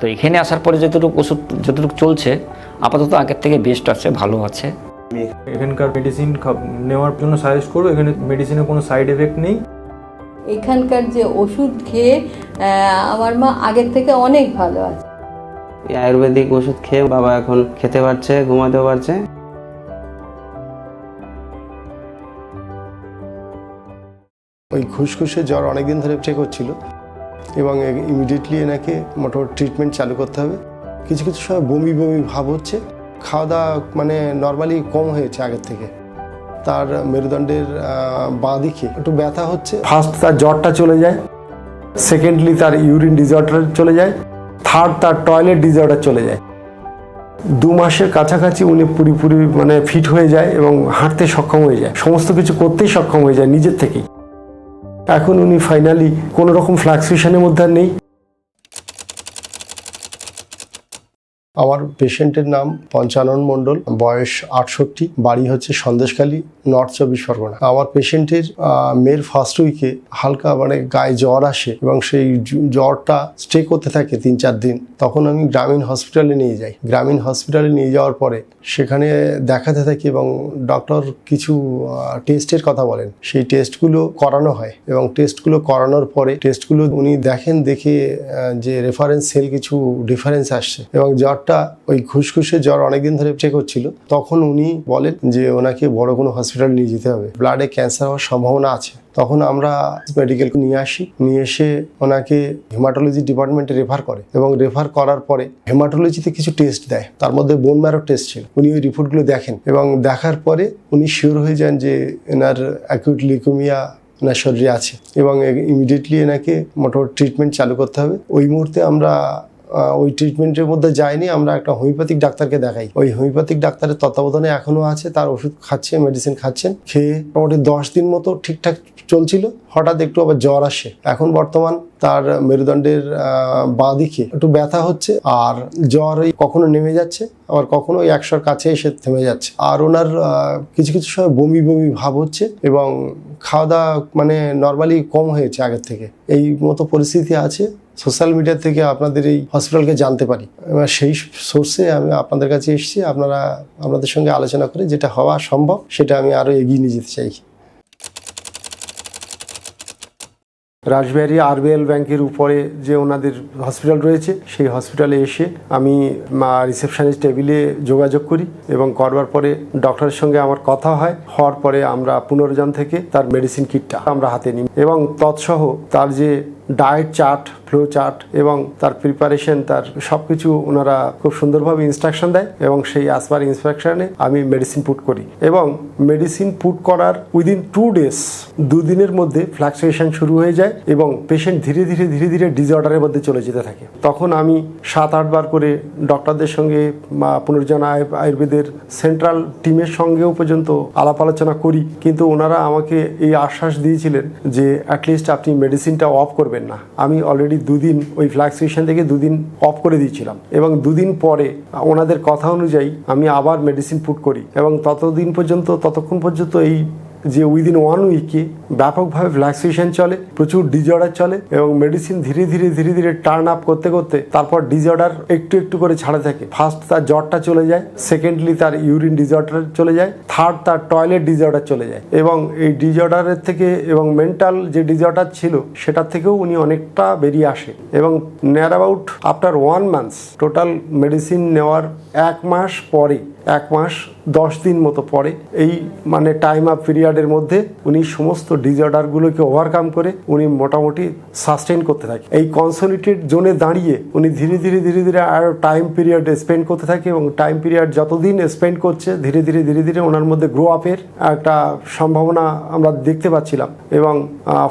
তো এখানে আসার পরে যতটুকু ওষুধ যতটুকু চলছে আপাতত আগের থেকে বেস্ট আছে ভালো আছে। এখানকার মেডিসিন নেওয়ার জন্য সাজেস্ট করব এখানে মেডিসিনের কোনো সাইড এফেক্ট নেই। এখানকার যে ওষুধ খেয়ে আহ, আমার মা আগের থেকে অনেক ভালো আছে। এই আয়ুর্বেদিক ওষুধ খেয়ে বাবা এখন খেতে পারছে ঘুমাতেও পারছে। ওই ঘুষঘুষে জ্বর অনেকদিন ধরে চেক হচ্ছিল। এবং ইমিডিয়েটলি এনাকে মোটামুটি ট্রিটমেন্ট চালু করতে হবে। কিছু কিছু সময় বমি বমি ভাব হচ্ছে। খাওয়া দাওয়া মানে নর্মালি কম হয়েছে আগের থেকে। তার মেরুদণ্ডের বাঁ দিকে একটু ব্যথা হচ্ছে। ফার্স্ট তার জ্বরটা চলে যায়। সেকেন্ডলি তার ইউরিন ডিজর্ডার চলে যায়। থার্ড তার টয়লেট ডিজর্ডার চলে যায়। দু মাসের কাছাকাছি উনি পুরোপুরি মানে ফিট হয়ে যায় এবং হাঁটতে সক্ষম হয়ে যায়। সমস্ত কিছু করতেই সক্ষম হয়ে যায় নিজের থেকেই। এখন উনি ফাইনালি কোনো রকম ফ্লাকচুয়েশনের মধ্যে আর নেই। আমার পেশেন্টের নাম পঞ্চানন মণ্ডল, বয়স আটষট্টি, বাড়ি হচ্ছে সন্দেশখালী, নর্থ চব্বিশ পরগনা। আমার পেশেন্টের মেয়ের ফার্স্ট উইকে হালকা মানে গায়ে জ্বর আসে এবং সেই জ্বরটা স্টে করতে থাকে তিন চার দিন। তখন আমি গ্রামীণ হসপিটালে নিয়ে যাই। গ্রামীণ হসপিটালে নিয়ে যাওয়ার পরে সেখানে দেখাতে থাকি এবং ডক্টর কিছু টেস্টের কথা বলেন। সেই টেস্টগুলো করানো হয় এবং টেস্টগুলো করানোর পরে টেস্টগুলো উনি দেখেন, দেখে যে রেফারেন্স সেল কিছু ডিফারেন্স আসছে এবং জ্বরটা ওই ঘুষঘুষে জ্বর অনেকদিন ধরে চেক হচ্ছিল। তখন উনি বলেন যে ওনাকে বড় কোনো হসপিটাল নিয়ে যেতে হবে। ব্লাডে ক্যান্সার হওয়ার সম্ভাবনা আছে। তখন আমরা মেডিকেল নিয়ে আসি। নিয়ে এসে ওনাকে হেমাটোলজি ডিপার্টমেন্টে রেফার করে এবং রেফার করার পরে হেমাটোলজিতে কিছু টেস্ট দেয়। তার মধ্যে বোন ম্যারো টেস্ট ছিল। উনি ওই রিপোর্টগুলো দেখেন এবং দেখার পরে উনি শিওর হয়ে যান যে এনার অ্যাকিউট লিকুমিয়া ওনার শরীরে আছে এবং ইমিডিয়েটলি এনাকে মোটামুটি ট্রিটমেন্ট চালু করতে হবে। ওই মুহূর্তে আমরা ওই ট্রিটমেন্টের মধ্যে যায়নি, আমরা একটা হোমিওপ্যাথিক ডাক্তারকে দেখাই। ওই হোমিওপ্যাথিক ডাক্তারের তত্ত্বাবধানে এখনও আছে, তার ওষুধ খাচ্ছে মেডিসিন খাচ্ছেন, খেয়ে মোটামুটি দশ দিন মতো ঠিকঠাক চলছিল। হঠাৎ একটু আবার জ্বর আসে। এখন বর্তমান তার মেরুদণ্ডের বাঁ দিকে একটু ব্যথা হচ্ছে, আর জ্বর ওই কখনো নেমে যাচ্ছে, আবার কখনো ওই একশোর কাছে এসে থেমে যাচ্ছে। আর ওনার কিছু কিছু সময় বমি বমি ভাব হচ্ছে এবং খাওয়া দাওয়া মানে নর্মালি কম হয়েছে আগের থেকে। এই মতো পরিস্থিতি আছে। সোশ্যাল মিডিয়া থেকে আপনাদের এই হসপিটালকে জানতে পারি। এবার সেই সোর্সে আমি আপনাদের কাছে এসেছি, আপনারা আপনাদের সঙ্গে আলোচনা করে যেটা হওয়া সম্ভব, সেটা আমি আরও এগিয়ে নিয়ে যেতে চাই। রাজবিহারী আরবিএল ব্যাংকের উপরে যে ওনাদের হসপিটাল রয়েছে, সেই হসপিটালে এসে আমি রিসেপশনিস্ট টেবিলে যোগাযোগ করি এবং করবার পরে ডক্টরের সঙ্গে আমার কথা হয়। হওয়ার পরে আমরা পুনর্জন থেকে তার মেডিসিন কিটটা আমরা হাতে নিই এবং তৎসহ তার যে ডায়েট চার্ট ফ্লো চার্ট এবং তার প্রিপারেশন তার সব কিছু ওনারা খুব সুন্দরভাবে ইনস্ট্রাকশন দেয় এবং সেই আসবার ইনস্ট্রাকশনে আমি মেডিসিন পুট করি। এবং মেডিসিন পুট করার উইদিন টু ডেজ দুদিনের মধ্যে ফ্লাকচুয়েশন শুরু হয়ে যায় এবং পেশেন্ট ধীরে ধীরে ধীরে ধীরে ডিসঅর্ডারের মধ্যে চলে যেতে থাকে। তখন আমি সাত আটবার করে ডক্টরদের সঙ্গে পুনর্জন আয়ু- আয়ুর্বেদের সেন্ট্রাল টিমের সঙ্গেও পর্যন্ত আলাপ আলোচনা করি। কিন্তু ওনারা আমাকে এই আশ্বাস দিয়েছিলেন যে অ্যাটলিস্ট আপনি মেডিসিনটা অফ করবেন। না। আমি অলরেডি দুদিন ওই ফ্লাকচুয়েশন থেকে দুদিন অফ করে দিয়েছিলাম। এবং দুদিন পরে ওনাদের কথা অনুযায়ী আমি আবার মেডিসিন পুট করি। এবং ততদিন পর্যন্ত, ততক্ষণ পর্যন্ত এই যে উইদিন ওয়ান উইকে ব্যাপকভাবে ফ্ল্যাক্সুয়েশন চলে, প্রচুর ডিজঅর্ডার চলে এবং মেডিসিন ধীরে ধীরে ধীরে ধীরে টার্ন আপ করতে করতে তারপর ডিজঅর্ডার একটু একটু করে ছাড়া থাকে। ফার্স্ট তার জ্বরটা চলে যায় সেকেন্ডলি তার ইউরিন ডিজঅর্ডার চলে যায় থার্ড তার টয়লেট ডিজঅর্ডার চলে যায় এবং এই ডিজঅর্ডারের থেকে এবং মেন্টাল যে ডিজঅর্ডার ছিল সেটার থেকেও উনি অনেকটা বেরিয়ে আসে এবং near about after one months total medicine নেওয়ার এক মাস পরে এক মাস, দশ দিন মতো পরে এই মানে টাইম আপ পিরিয়ডের মধ্যে উনি সমস্ত ডিজঅর্ডারগুলোকে ওভারকাম করে উনি মোটামুটি সাস্টেন করতে থাকে। এই কনসোলিটেড জোনে দাঁড়িয়ে উনি ধীরে ধীরে ধীরে ধীরে আরও টাইম পিরিয়ড স্পেন্ড করতে থাকে এবং টাইম পিরিয়ড যতদিন স্পেন্ড করছে, ধীরে ধীরে ধীরে ধীরে ওনার মধ্যে গ্রো আপের একটা সম্ভাবনা আমরা দেখতে পাচ্ছিলাম এবং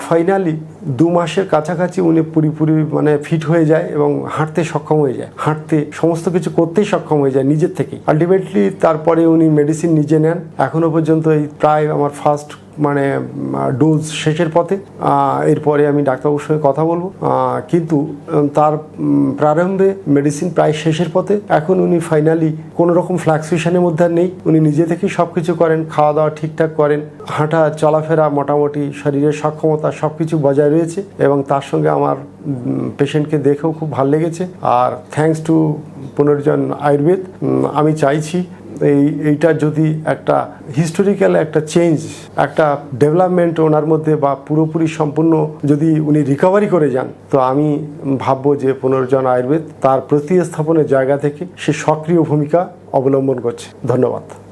ফাইনালি দু মাসের কাছাকাছি উনি পুরোপুরি মানে ফিট হয়ে যায় এবং হাঁটতে সক্ষম হয়ে যায়। হাঁটতে সমস্ত কিছু করতেই সক্ষম হয়ে যায় নিজের থেকে আলটিমেটলি তারপরে উনি মেডিসিন নিজে নেন। এখনও পর্যন্ত এই প্রায় আমার ফার্স্ট মানে ডোজ শেষের পথে এরপরে আমি ডাক্তারবাবুর সঙ্গে কথা বলব। কিন্তু তার প্রারম্ভে মেডিসিন প্রায় শেষের পথে। এখন উনি ফাইনালি কোনো রকম ফ্লাকচুয়েশনের মধ্যে আর নেই। উনি নিজে থেকেই সব কিছু করেন খাওয়া দাওয়া ঠিকঠাক করেন, হাঁটা, চলাফেরা মোটামুটি শরীরের সক্ষমতা সব কিছু বজায় রয়েছে এবং তার সঙ্গে আমার পেশেন্টকে দেখেও খুব ভালো লেগেছে। আর থ্যাঙ্কস টু পুনর্জন আয়ুর্বেদ আমি চাইছি এই, এইটা যদি একটা হিস্টোরিক্যাল একটা চেঞ্জ একটা ডেভেলপমেন্ট ওনার মধ্যে বা পুরোপুরি সম্পূর্ণ যদি উনি রিকভারি করে যান, তো আমি ভাববো যে পুনর্জন আয়ুর্বেদ তার প্রতিস্থাপনের জায়গা থেকে সে সক্রিয় ভূমিকা অবলম্বন করছে। ধন্যবাদ।